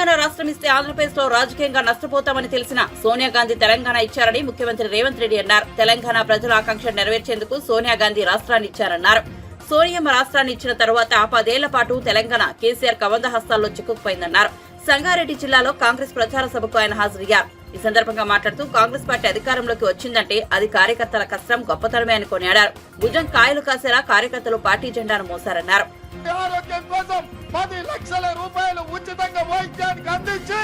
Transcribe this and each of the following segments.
తెలంగాణ రాష్ట్రం ఇస్తే ఆంధ్రప్రదేశ్లో రాజకీయంగా నష్టపోతామని తెలిసిన సోనియా గాంధీ తెలంగాణ ఇచ్చారని ముఖ్యమంత్రి రేవంత్ రెడ్డి అన్నారు. తెలంగాణ ప్రజల ఆకాంక్ష నెరవేర్చేందుకు సోనియా గాంధీ రాష్ట్రాన్ని ఇచ్చారన్నారు. సోనియమ్మ రాష్ట్రాన్ని ఇచ్చిన తరువాత పదేళ్ళ పాటు తెలంగాణ కేసీఆర్ కవంద హస్తాల్లో చిక్కుకుపోయిందన్నారు. సంగారెడ్డి జిల్లాలో కాంగ్రెస్ ప్రచార సభకు ఆయన హాజరయ్యారు. ఈ సందర్భంగా మాట్లాడుతూ కాంగ్రెస్ పార్టీ అధికారంలోకి వచ్చిందంటే అది కార్యకర్తల కష్టం గొప్పతనమే అని కొనియాడారు. భుజం కాయలు కాసేలా కార్యకర్తలు పార్టీ జెండాను మోశారన్నారు. పది లక్షల రూపాయలు ఉచితంగా వైద్యానికి అందించి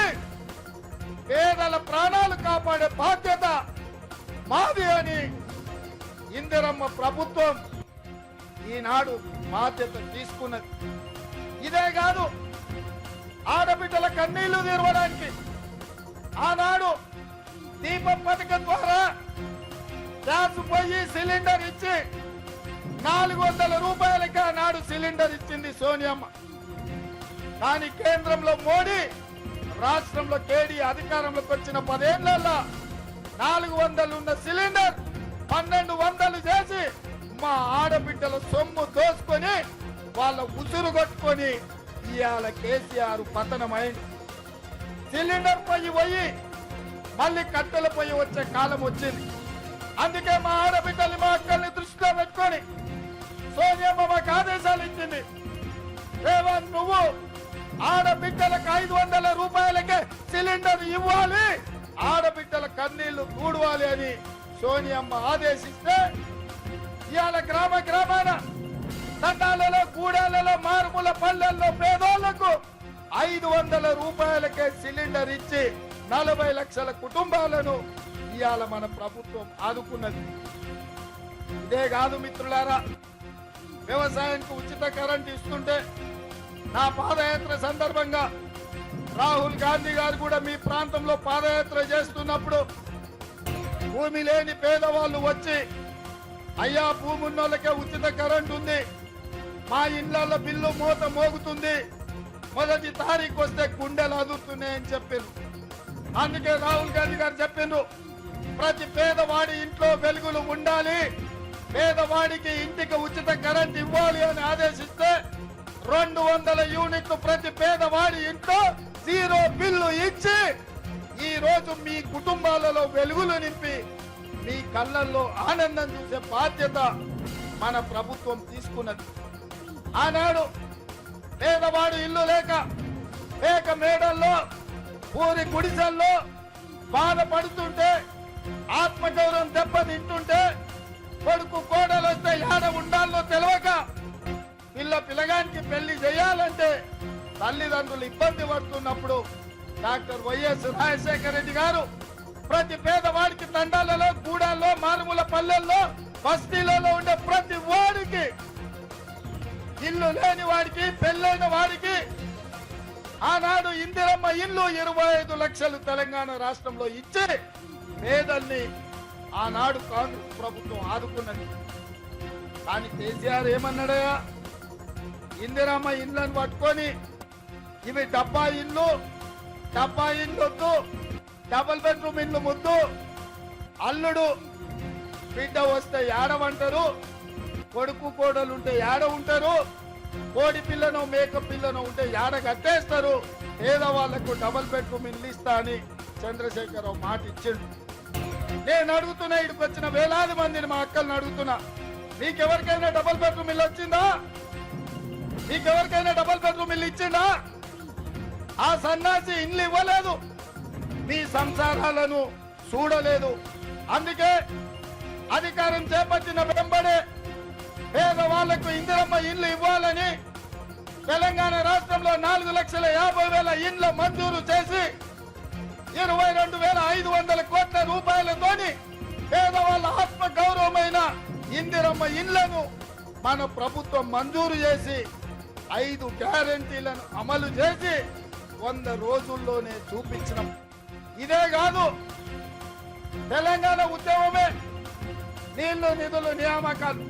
పేదల ప్రాణాలు కాపాడే బాధ్యత మాది అని ఇందిరమ్మ ప్రభుత్వం ఈనాడు బాధ్యత తీసుకున్నది. ఇదే కాదు ఆడబిడ్డల కన్నీళ్ళు తీరవడానికి ఆనాడు దీపం పథకం ద్వారా గ్యాస్ పోయి సిలిండర్ ఇచ్చి నాలుగు వందల రూపాయలకి ఆనాడు సిలిండర్ ఇచ్చింది సోనియమ్మ. కానీ కేంద్రంలో మోడీ రాష్ట్రంలో కేడీ అధికారంలోకి వచ్చిన పదేళ్ళలో నాలుగు వందలు ఉన్న సిలిండర్ పన్నెండు వందలు చేసి మా ఆడబిడ్డల సొమ్ము దోసుకొని వాళ్ళ ఉసురు కొట్టుకొని ఇవాళ కేసీఆర్ పతనమైంది సిలిండర్ పొయ్యి పోయి మళ్ళీ కట్టెల పొయ్యి వచ్చే కాలం వచ్చింది. అందుకే మా ఆడబిడ్డల్ని మా అక్కల్ని దృష్టిలో పెట్టుకొని సోనియమ్మ మాకు ఆదేశాలు ఇచ్చింది. రేవంత్ నువ్వు ఆడబిడ్డలకు ఐదు వందల రూపాయలకే సిలిండర్ ఇవ్వాలి. ఆడబిడ్డల కన్నీళ్ళు కూడవాలి అని సోనియమ్మ ఆదేశిస్తే ఇవాళ గ్రామ గ్రామాన తండాలలో గూడాలలో మారుమూల పల్లెల్లో పేదోళ్ళకు ఐదు వందల రూపాయలకే సిలిండర్ ఇచ్చి నలభై లక్షల కుటుంబాలను ఇవాళ మన ప్రభుత్వం ఆదుకున్నది. ఇదే కాదు మిత్రులారా వ్యవసాయానికి ఉచిత కరెంట్ ఇస్తుంటే నా పాదయాత్ర సందర్భంగా రాహుల్ గాంధీ గారు కూడా మీ ప్రాంతంలో పాదయాత్ర చేస్తున్నప్పుడు భూమి లేని పేదవాళ్ళు వచ్చి అయ్యా భూమి ఉన్నోళ్ళకే ఉచిత కరెంట్ ఉంది. మా ఇళ్ళలో బిల్లు మూత మోగుతుంది. మొదటి తారీఖు వస్తే గుండెలు అదురుతున్నాయని చెప్పారు అందుకే రాహుల్ గాంధీ గారు చెప్పిండ్రు ప్రతి పేదవాడి ఇంట్లో వెలుగులు ఉండాలి. పేదవాడికి ఇంటికి ఉచిత కరెంట్ వందల యూనిట్లు ప్రతి పేదవాడి ఇంట్లో జీరో బిల్లు ఇచ్చి ఈ రోజు మీ కుటుంబాలలో వెలుగులు నింపి మీ కళ్ళల్లో ఆనందం చూసే బాధ్యత మన ప్రభుత్వం తీసుకున్నది. ఆనాడు పేదవాడు ఇల్లు లేక లేక మేడల్లో ఊరి గుడిసెల్లో బాధపడుతుంటే ఆత్మగౌరవం దెబ్బతింటుంటే కొడుకు కోడలు వస్తే యాడ ఉండాలో తెలియక పిల్ల పిల్లగానికి పెళ్ళి చేయాలంటే తల్లిదండ్రులు ఇబ్బంది పడుతున్నప్పుడు డాక్టర్ వైఎస్ రాజశేఖర రెడ్డి గారు ప్రతి పేదవాడికి తండాలలో గూడాల్లో మారుమూల పల్లెల్లో బస్తీలలో ఉండే ప్రతి వాడికి ఇల్లు లేని వాడికి పెళ్ళైన వాడికి ఆనాడు ఇందిరమ్మ ఇల్లు ఇరవై ఐదు లక్షలు తెలంగాణ రాష్ట్రంలో ఇచ్చి పేదల్ని ఆనాడు కాంగ్రెస్ ప్రభుత్వం ఆదుకున్నది. కానీ కేసీఆర్ ఏమన్నాడయా ఇందిరమ్మ ఇళ్ళని పట్టుకొని ఇవి డబ్బా ఇల్లు డబ్బా ఇల్లు వద్దు డబుల్ బెడ్రూమ్ ఇల్లు ముద్దు. అల్లుడు బిడ్డ వస్తే ఏడవంటారు కొడుకు కోడలు ఉంటే ఏడ ఉంటారు? కోడి పిల్లను మేక పిల్లను ఉంటే ఏడ కట్టేస్తారు పేదవాళ్ళకు డబుల్ బెడ్రూమ్ ఇల్లు ఇస్తా అని చంద్రశేఖరరావు మాట ఇచ్చిండు. నేను అడుగుతున్నా ఇక్కడికి వచ్చిన వేలాది మందిని మా అక్కల్ని అడుగుతున్నా. మీకెవరికైనా డబుల్ బెడ్రూమ్ ఇల్లు వచ్చిందా? మీకెవరికైనా డబుల్ బెడ్రూమ్ ఇల్లు ఇచ్చిండా? ఆ సన్నాసి ఇల్లు ఇవ్వలేదు. మీ సంసారాలను చూడలేదు. అందుకే అధికారం చేపట్టిన వెంబడే పేదవాళ్ళకు ఇందిరమ్మ ఇల్లు ఇవ్వాలని తెలంగాణ రాష్ట్రంలో నాలుగు లక్షల యాభై వేల ఇండ్ల మంజూరు చేసి ఇరవై రెండు వేల ఐదు వందల కోట్ల రూపాయలతోని పేదవాళ్ళ ఆత్మ గౌరవమైన ఇందిరమ్మ ఇళ్ళను మన ప్రభుత్వం మంజూరు చేసి ఐదు గ్యారంటీలను అమలు చేసి వంద రోజుల్లోనే చూపించినాం. ఇదే కాదు తెలంగాణ ఉద్యమమే నీళ్ళు నిధులు నియామకాలు.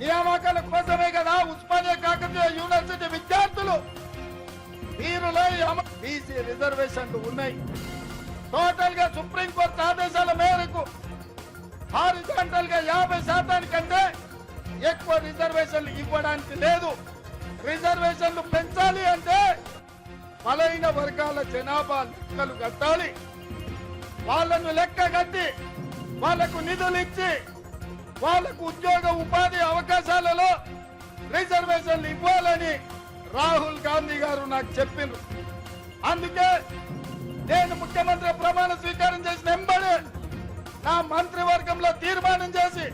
నియామకాల కోసమే కదా ఉస్మానియా కాకతీయ యూనివర్సిటీ విద్యార్థులు వీరులై బీసీ రిజర్వేషన్లు ఉన్నాయి. టోటల్గా సుప్రీంకోర్టు ఆదేశాల మేరకు హారిజాంటల్గా యాభై శాతానికంటే ఎక్కువ రిజర్వేషన్లు ఇవ్వడానికి లేదు. రిజర్వేషన్లు పెంచాలి అంటే బలైన వర్గాల జనాభా లెక్కలు కట్టాలి. వాళ్ళను లెక్క కట్టి వాళ్ళకు నిధులు ఇచ్చి వాళ్ళకు ఉద్యోగ ఉపాధి అవకాశాలలో రిజర్వేషన్లు ఇవ్వాలని రాహుల్ గాంధీ గారు నాకు చెప్పిండ్రు. అందుకే నేను ముఖ్యమంత్రి ప్రమాణ స్వీకారం చేసిన వెంబడే నా మంత్రివర్గంలో తీర్మానం చేసి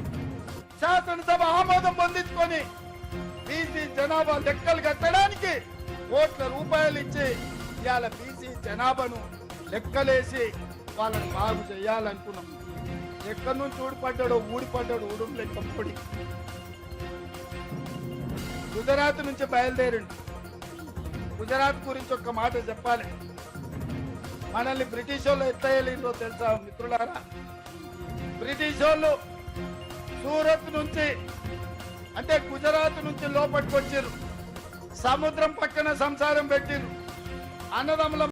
శాసనసభ ఆమోదం పొందించుకొని బీసీ జనాభా లెక్కలు కట్టడానికి కోట్ల రూపాయలు ఇచ్చి ఇవాళ బీసీ జనాభాను లెక్కలేసి వాళ్ళని బాగు చేయాలనుకున్నాం. ఎక్కడి నుంచి ఊడిపడ్డాడో ఊడిపడ్డాడు ఊడు లెక్క పొడి గుజరాత్ నుంచి బయలుదేరిండు. గుజరాత్ గురించి ఒక్క మాట చెప్పాలి. మనల్ని బ్రిటిష్ వాళ్ళు ఎత్తయ్యలేదో తెలుసా మిత్రులారా? బ్రిటిష్ వాళ్ళు సూరత్ నుంచి అంటే గుజరాత్ నుంచి లోపలికి వచ్చారు. సముద్రం పక్కన సంసారం పెట్టిరు అన్నదమ్ముల